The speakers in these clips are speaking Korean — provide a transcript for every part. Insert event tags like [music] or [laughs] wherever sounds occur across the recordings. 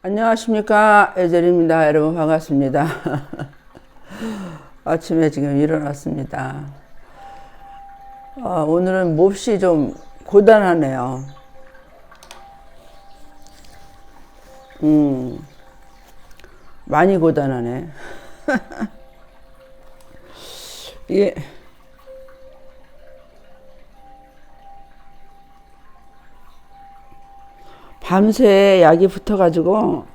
안녕하십니까. 에젤입니다. 여러분 반갑습니다. [laughs] 아침에 지금 일어났습니다. 아, 오늘은 몹시 좀 고단하네요. 음 많이 고단하네. [laughs] 예. 밤새 약이 붙어가지고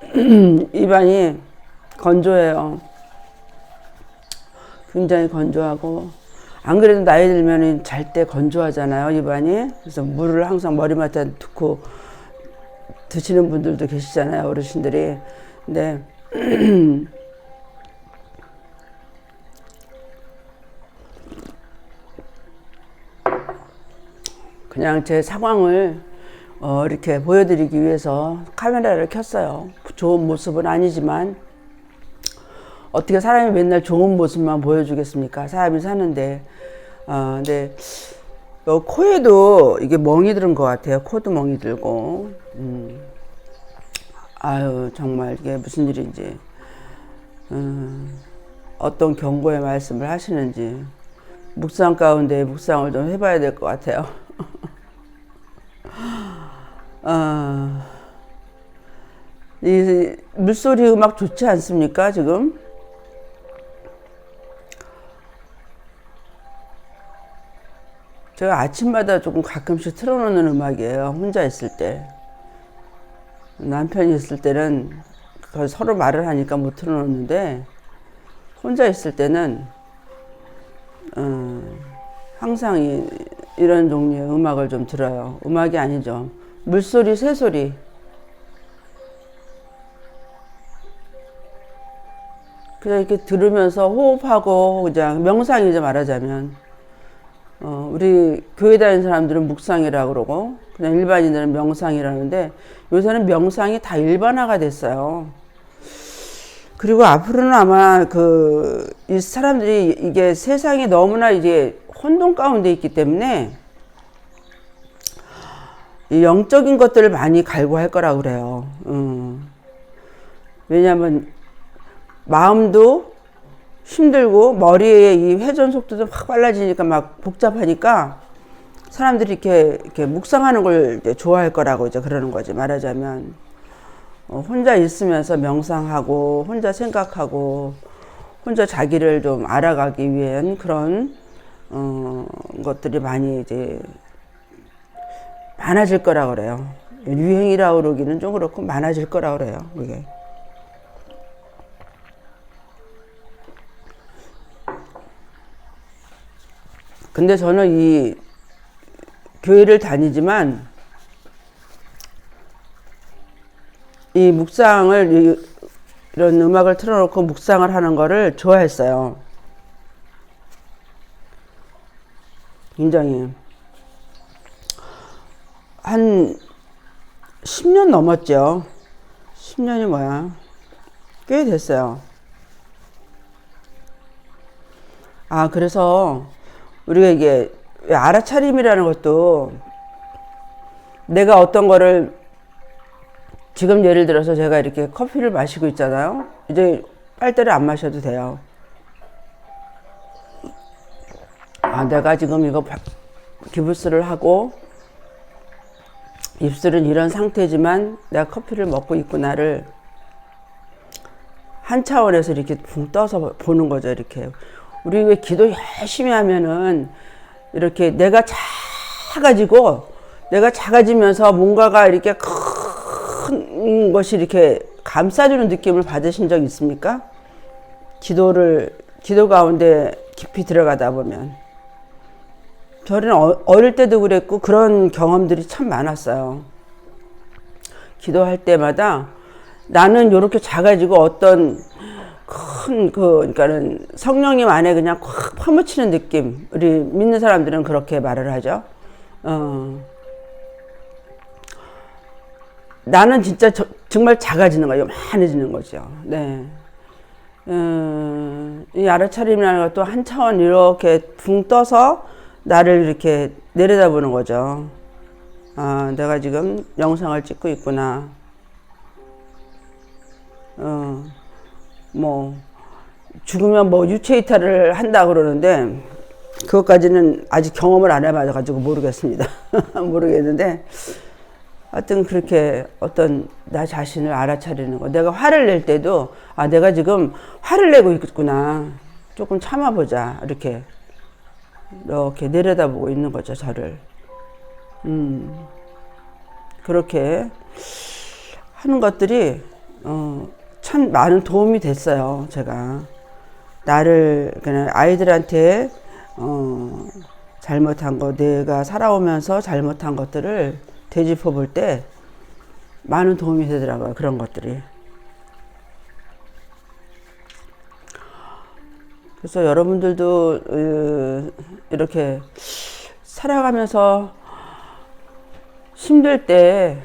[clears throat] 입안이 건조해요. 굉장히 건조하고 안 그래도 나이 들면 잘 때 건조하잖아요 입안이. 그래서 물을 항상 머리맡에 두고 드시는 분들도 계시잖아요 어르신들이. 근데 [clears throat] 그냥 제 상황을 어, 이렇게 보여드리기 위해서 카메라를 켰어요. 좋은 모습은 아니지만 어떻게 사람이 맨날 좋은 모습만 보여주겠습니까? 사람이 사는데. 어, 근데 어, 코에도 이게 멍이 들은 것 같아요. 코도 멍이 들고. 음. 아유 정말 이게 무슨 일인지. 음, 어떤 경고의 말씀을 하시는지 묵상 가운데 묵상을 좀 해봐야 될 것 같아요. [laughs] 아, 이 물소리 음악 좋지 않습니까, 지금? 제가 아침마다 조금 가끔씩 틀어놓는 음악이에요, 혼자 있을 때. 남편이 있을 때는 서로 말을 하니까 못 틀어놓는데, 혼자 있을 때는, 어, 항상 이, 이런 종류의 음악을 좀 들어요. 음악이 아니죠. 물소리, 새소리. 그냥 이렇게 들으면서 호흡하고 그냥 명상이죠 말하자면. 어, 우리 교회 다니는 사람들은 묵상이라고 그러고 그냥 일반인들은 명상이라는데 요새는 명상이 다 일반화가 됐어요. 그리고 앞으로는 아마 그 이 사람들이 이게 세상이 너무나 이제 혼돈 가운데 있기 때문에 이 영적인 것들을 많이 갈구할 거라고 그래요. 음. 왜냐하면 마음도 힘들고 머리에 이 회전 속도도 확 빨라지니까 막 복잡하니까 사람들이 이렇게 이렇게 묵상하는 걸 좋아할 거라고 이제 그러는 거지 말하자면 어, 혼자 있으면서 명상하고 혼자 생각하고 혼자 자기를 좀 알아가기 위한 그런 어, 것들이 많이 이제 많아질 거라 그래요. 유행이라 그러기는 좀 그렇고 많아질 거라 그래요. 그게. 근데 저는 이 교회를 다니지만 이 묵상을 이- 이런 음악을 틀어놓고 묵상을 하는 거를 좋아했어요. 굉장히 한 10년 넘었죠. 10년이 뭐야? 꽤 됐어요. 아, 그래서 우리가 이게 왜 알아차림이라는 것도 내가 어떤 거를 지금 예를 들어서 제가 이렇게 커피를 마시고 있잖아요. 이제 빨대를 안 마셔도 돼요. 아, 내가 지금 이거 바- 기부스를 하고 입술은 이런 상태지만 내가 커피를 먹고 있구나를 한 차원에서 이렇게 붕 떠서 보는 거죠. 이렇게 우리 왜 기도 열심히 하면은 이렇게 내가 작아지고 내가 작아지면서 뭔가가 이렇게 큰 것이 이렇게 감싸주는 느낌을 받으신 적 있습니까? 기도를 기도 가운데 깊이 들어가다 보면 저는 어- 어릴 때도 그랬고 그런 경험들이 참 많았어요. 기도할 때마다 나는 이렇게 작아지고 어떤 큰 그 그러니까는 성령님 안에 그냥 콱 파묻히는 느낌. 우리 믿는 사람들은 그렇게 말을 하죠. 어. 나는 진짜 저- 정말 작아지는 거예요. 요만해지는 거죠. 네. 음, 이 알아차림이라는 것도 한 차원 이렇게 붕 떠서 나를 이렇게 내려다보는 거죠. 아, 내가 지금 영상을 찍고 있구나. 어, 뭐, 죽으면 뭐 유체 이탈을 한다 그러는데, 그것까지는 아직 경험을 안 해봐가지고 모르겠습니다. [laughs] 모르겠는데, 하여튼 그렇게 어떤 나 자신을 알아차리는 거. 내가 화를 낼 때도, 아, 내가 지금 화를 내고 있구나. 조금 참아보자. 이렇게, 이렇게 내려다보고 있는 거죠, 저를. 음, 그렇게 하는 것들이, 어, 참 많은 도움이 됐어요, 제가. 나를, 그냥 아이들한테, 어, 잘못한 거, 내가 살아오면서 잘못한 것들을 되짚어 볼 때 많은 도움이 되더라고요. 그런 것들이. 그래서 여러분들도 으, 이렇게 살아가면서 힘들 때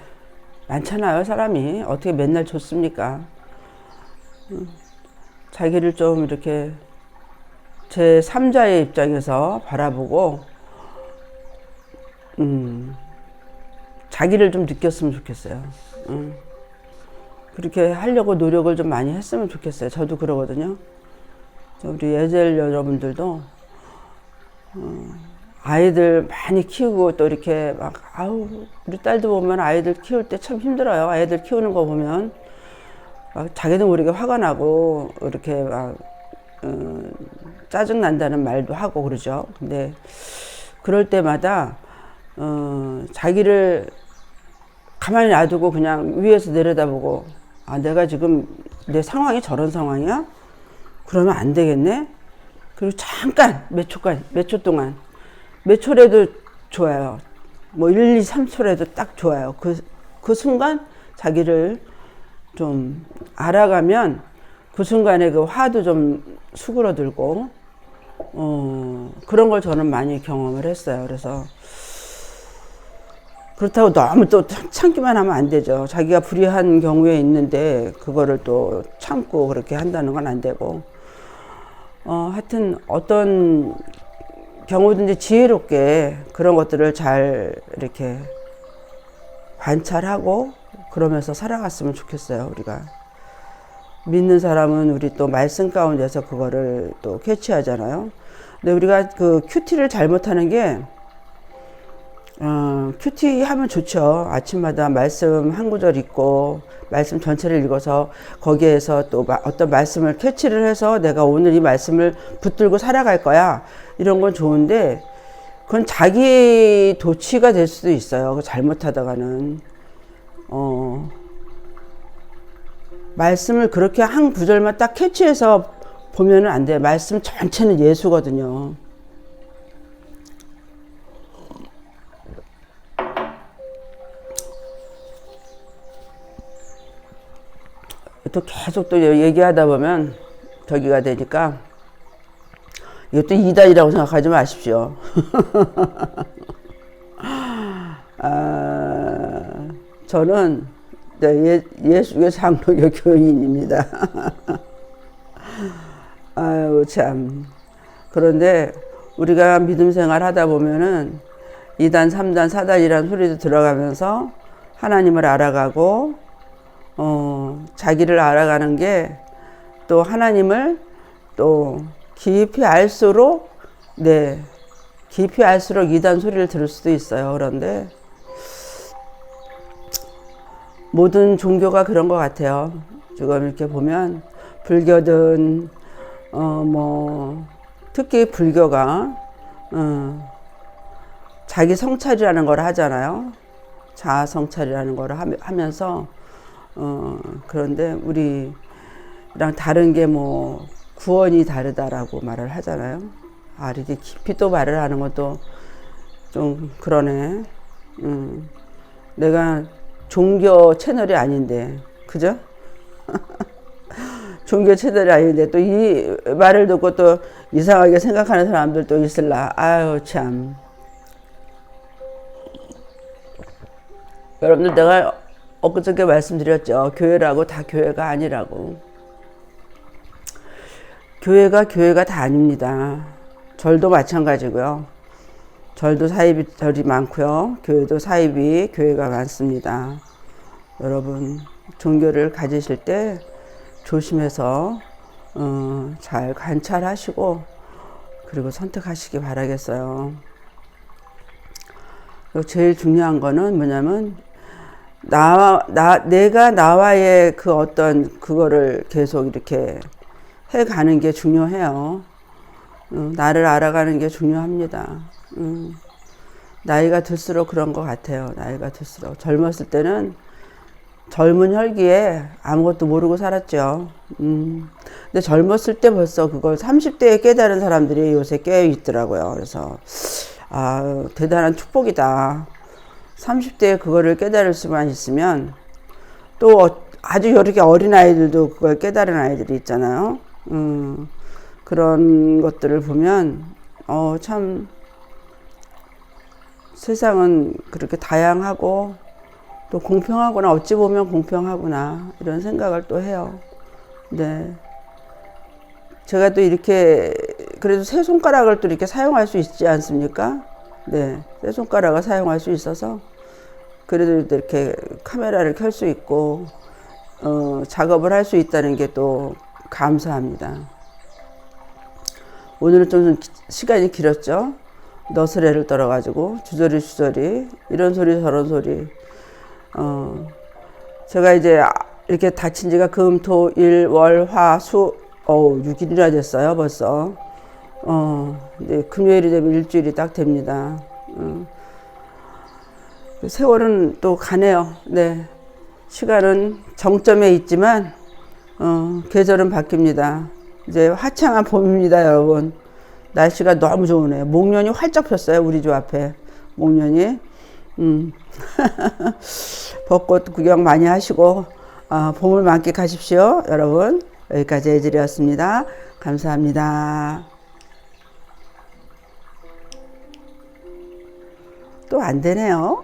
많잖아요. 사람이 어떻게 맨날 좋습니까? 음, 자기를 좀 이렇게 제 3자의 입장에서 바라보고 음, 자기를 좀 느꼈으면 좋겠어요. 음. 그렇게 하려고 노력을 좀 많이 했으면 좋겠어요. 저도 그러거든요. 우리 예젤 여러분들도 어, 아이들 많이 키우고 또 이렇게 막 아우 우리 딸도 보면 아이들 키울 때 참 힘들어요. 아이들 키우는 거 보면 막 자기도 모르게 화가 나고 이렇게 막 어, 짜증 난다는 말도 하고 그러죠. 근데 그럴 때마다 어, 자기를 가만히 놔두고 그냥 위에서 내려다보고 아 내가 지금 내 상황이 저런 상황이야? 그러면 안 되겠네. 그리고 잠깐 몇 초간 몇 초 동안 몇 초라도 좋아요. 뭐 1, 2, 3초라도 딱 좋아요. 그, 그 순간 자기를 좀 알아가면 그 순간에 그 화도 좀 수그러들고 어, 그런 걸 저는 많이 경험을 했어요. 그래서 그렇다고 너무 또 참- 참기만 하면 안 되죠. 자기가 불의한 경우에 있는데 그거를 또 참고 그렇게 한다는 건 안 되고. 어, 하여튼 어떤 경우든지 지혜롭게 그런 것들을 잘 이렇게 관찰하고 그러면서 살아갔으면 좋겠어요, 우리가. 믿는 사람은 우리 또 말씀 가운데서 그거를 또 캐치하잖아요. 근데 우리가 그 큐티를 잘못하는 게 어, 큐티 하면 좋죠. 아침마다 말씀 한 구절 읽고, 말씀 전체를 읽어서 거기에서 또 마- 어떤 말씀을 캐치를 해서 내가 오늘 이 말씀을 붙들고 살아갈 거야. 이런 건 좋은데, 그건 자기 도취가 될 수도 있어요. 그 잘못하다가는. 어, 말씀을 그렇게 한 구절만 딱 캐치해서 보면은 안 돼요. 말씀 전체는 예수거든요. 또 계속 또 얘기하다 보면 저기가 되니까 이것도 이단이라고 생각하지 마십시오. [laughs] 아, 저는 네, 예, 예수의 상록의 [laughs] 교인입니다. [laughs] 아유 참. 그런데 우리가 믿음 생활 하다 보면은 2단, 3단, 4단이라는 소리도 들어가면서 하나님을 알아가고 어, 자기를 알아가는 게 또 하나님을 또 깊이 알수록 네 깊이 알수록 이단 소리를 들을 수도 있어요. 그런데 모든 종교가 그런 것 같아요. 지금 이렇게 보면 불교든 어 뭐 특히 불교가 어, 자기 성찰이라는 걸 하잖아요. 자아 성찰이라는 걸 하면서 어 그런데 우리랑 다른 게 뭐 구원이 다르다라고 말을 하잖아요. 아 이렇게 깊이 또 말을 하는 것도 좀 그러네. 음, 내가 종교 채널이 아닌데 그죠? [laughs] 종교 채널이 아닌데 또 이 말을 듣고 또 이상하게 생각하는 사람들도 있을라. 아유 참. 여러분들 내가 엊그저께 말씀드렸죠. 교회라고 다 교회가 아니라고. 교회가 교회가 다 아닙니다. 절도 마찬가지고요. 절도 사입이 절이 많고요. 교회도 사입이 교회가 많습니다. 여러분 종교를 가지실 때 조심해서 어, 잘 관찰하시고 그리고 선택하시기 바라겠어요. 제일 중요한 거는 뭐냐면 나, 나, 내가 나와의 그 어떤 그거를 계속 이렇게 해 가는 게 중요해요. 음, 나를 알아가는 게 중요합니다. 음, 나이가 들수록 그런 것 같아요. 나이가 들수록. 젊었을 때는 젊은 혈기에 아무것도 모르고 살았죠. 음, 근데 젊었을 때 벌써 그걸 30대에 깨달은 사람들이 요새 깨어 있더라고요. 그래서, 아, 대단한 축복이다. 30대에 그거를 깨달을 수만 있으면 또 어- 아주 이렇게 어린 아이들도 그걸 깨달은 아이들이 있잖아요. 음, 그런 것들을 보면 어, 참 세상은 그렇게 다양하고 또 공평하구나 어찌 보면 공평하구나 이런 생각을 또 해요. 네. 제가 또 이렇게 그래도 세 손가락을 또 이렇게 사용할 수 있지 않습니까? 네, 세 손가락을 사용할 수 있어서 그래도 이렇게 카메라를 켤 수 있고 어, 작업을 할 수 있다는 게 또 감사합니다. 오늘은 좀 기- 시간이 길었죠. 너스레를 떨어가지고 주저리 주저리 이런 소리 저런 소리. 어, 제가 이제 아- 이렇게 다친 지가 금, 토, 일, 월, 화, 수, 어우, 6일이나 됐어요, 벌써. 어, 이제 금요일이 되면 일주일이 딱 됩니다. 어. 세월은 또 가네요. 네. 시간은 정점에 있지만, 어, 계절은 바뀝니다. 이제 화창한 봄입니다, 여러분. 날씨가 너무 좋으네요. 목련이 활짝 폈어요, 우리 집 앞에. 목련이. 음. [laughs] 벚꽃 구경 많이 하시고, 어, 봄을 만끽하십시오, 여러분. 여기까지 해드렸습니다. 감사합니다. 또 안 되네요.